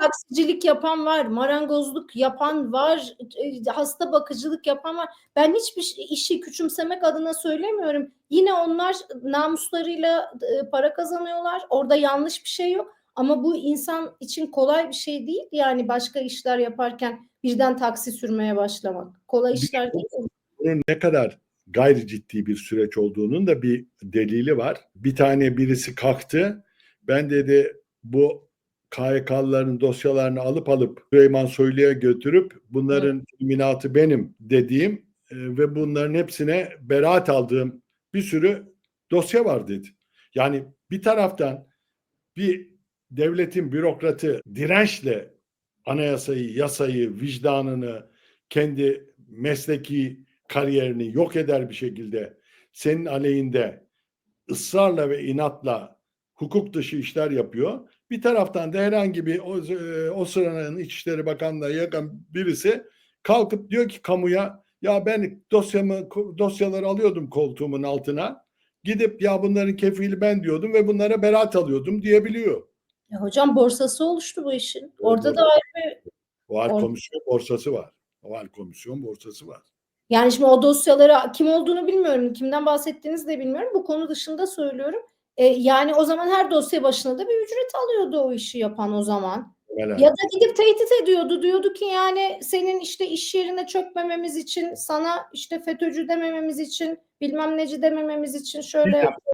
taksicilik yapan var, marangozluk yapan var, eee, hasta bakıcılık yapan var. Ben hiçbir işi küçümsemek adına söylemiyorum. Yine onlar namuslarıyla, eee, para kazanıyorlar. Orada yanlış bir şey yok ama bu insan için kolay bir şey değil, yani, başka işler yaparken birden taksi sürmeye başlamak. Kolay işler değil. Bunun ne kadar gayri ciddi bir süreç olduğunun da bir delili var. Bir tane birisi kalktı. Ben dedi bu KHK'lıların dosyalarını alıp alıp Süleyman Soylu'ya götürüp bunların teminatı benim dediğim e, ve bunların hepsine beraat aldığım bir sürü dosya var dedi. Yani bir taraftan bir devletin bürokratı dirençle anayasayı, yasayı, vicdanını, kendi mesleki kariyerini yok eder bir şekilde senin aleyhinde ısrarla ve inatla hukuk dışı işler yapıyor. Bir taraftan da herhangi bir o, e, o sıranın İçişleri Bakanlığı'na yakın birisi kalkıp diyor ki kamuya ya ben dosyamı dosyaları alıyordum koltuğumun altına. Gidip ya bunların kefili ben diyordum ve bunlara beraat alıyordum diyebiliyor. Ya hocam borsası oluştu bu işin. Orada da ayrı bir Oval Or- komisyon borsası var. Oval komisyon borsası var. Yani şimdi o dosyaları kim olduğunu bilmiyorum, kimden bahsettiğinizi de bilmiyorum. Bu konu dışında söylüyorum. Eee, yani o zaman her dosya başına da bir ücret alıyordu o işi yapan o zaman. Muhtemelen. Ya da gidip tehdit ediyordu. Diyordu ki yani senin işte iş yerine çökmememiz için, sana işte FETÖ'cü demememiz için, bilmem neci demememiz için şöyle yap.